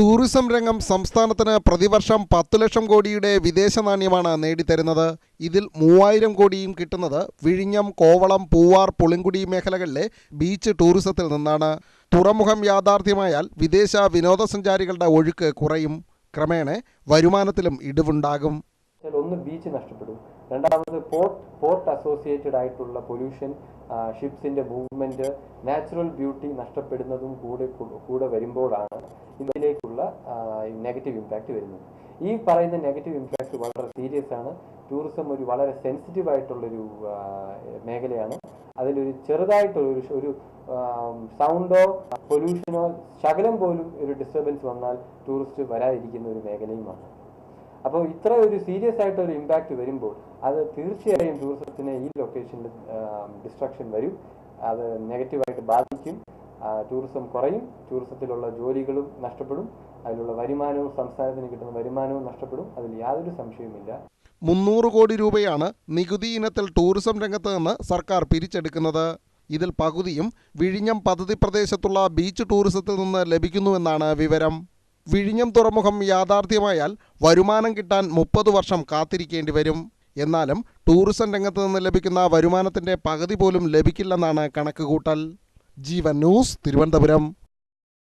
Tourism രംഗം സംസ്ഥാനത്തിന് പ്രതിവർഷം പത്തു ലക്ഷം കോടിയുടെ വിദേശ നാണ്യമാണ് നേടിത്തരുന്നത്. ഇതിൽ മൂവായിരം കോടിയും കിട്ടുന്നത് വിഴിഞ്ഞം കോവളം പൂവാർ പുളിങ്കുടി മേഖലകളിലെ ബീച്ച് ടൂറിസത്തിൽ നിന്നാണ്. തുറമുഖം യാഥാർത്ഥ്യമായാൽ വിദേശ വിനോദസഞ്ചാരികളുടെ ഒഴുക്ക് കുറയും. ക്രമേണ വരുമാനത്തിലും ഇടിവുണ്ടാകും. വെച്ചാൽ ഒന്ന് ബീച്ച് നഷ്ടപ്പെടും. രണ്ടാമത് പോർട്ട് പോർട്ട് അസോസിയേറ്റഡ് ആയിട്ടുള്ള പൊല്യൂഷൻ ഷിപ്സിന്റെ മൂവ്മെന്റ് നാച്ചുറൽ ബ്യൂട്ടി നഷ്ടപ്പെടുന്നതും കൂടെ കൂടെ വരുമ്പോഴാണ് ഇതിലേക്കുള്ള നെഗറ്റീവ് ഇമ്പാക്റ്റ് വരുന്നത്. ഈ പറയുന്ന നെഗറ്റീവ് ഇമ്പാക്റ്റ് വളരെ സീരിയസ് ആണ്. ടൂറിസം ഒരു വളരെ സെൻസിറ്റീവ് ആയിട്ടുള്ളൊരു മേഖലയാണ്. അതിലൊരു ചെറുതായിട്ടുള്ള ഒരു ഒരു സൗണ്ടോ പൊല്യൂഷനോ ശകലം പോലും ഒരു ഡിസ്റ്റർബൻസ് വന്നാൽ ടൂറിസ്റ്റ് വരാതിരിക്കുന്ന ഒരു മേഖലയുമാണ്. അപ്പോൾ ഇത്ര ഒരു സീരിയസ് ആയിട്ട് ഒരു ഇമ്പാക്റ്റ് വരുമ്പോൾ അത് തീർച്ചയായും ടൂറിസത്തിന് ഈ ലൊക്കേഷനിൽ ഡിസ്ട്രക്ഷൻ വരും. അത് നെഗറ്റീവായിട്ട് ബാധിക്കും. ടൂറിസം കുറയും. ടൂറിസത്തിലുള്ള ജോലികളും നഷ്ടപ്പെടും. അതിലുള്ള വരുമാനവും സംസ്ഥാനത്തിന് കിട്ടുന്ന വരുമാനവും നഷ്ടപ്പെടും. അതിൽ യാതൊരു സംശയവുമില്ല. മുന്നൂറ് കോടി രൂപയാണ് നികുതി ഇനത്തിൽ ടൂറിസം രംഗത്ത് നിന്ന് സർക്കാർ പിരിച്ചെടുക്കുന്നത്. ഇതിൽ പകുതിയും വിഴിഞ്ഞം പദ്ധതി പ്രദേശത്തുള്ള ബീച്ച് ടൂറിസത്തിൽ നിന്ന് ലഭിക്കുന്നുവെന്നാണ് വിവരം. വിഴിഞ്ഞം തുറമുഖം യാഥാർത്ഥ്യമായാൽ വരുമാനം കിട്ടാൻ മുപ്പത് വർഷം കാത്തിരിക്കേണ്ടി വരും. എന്നാലും ടൂറിസം രംഗത്ത് നിന്ന് ലഭിക്കുന്ന വരുമാനത്തിന്റെ പകുതി പോലും ലഭിക്കില്ലെന്നാണ് കണക്കുകൂട്ടൽ. ജീവൻ ന്യൂസ് തിരുവനന്തപുരം.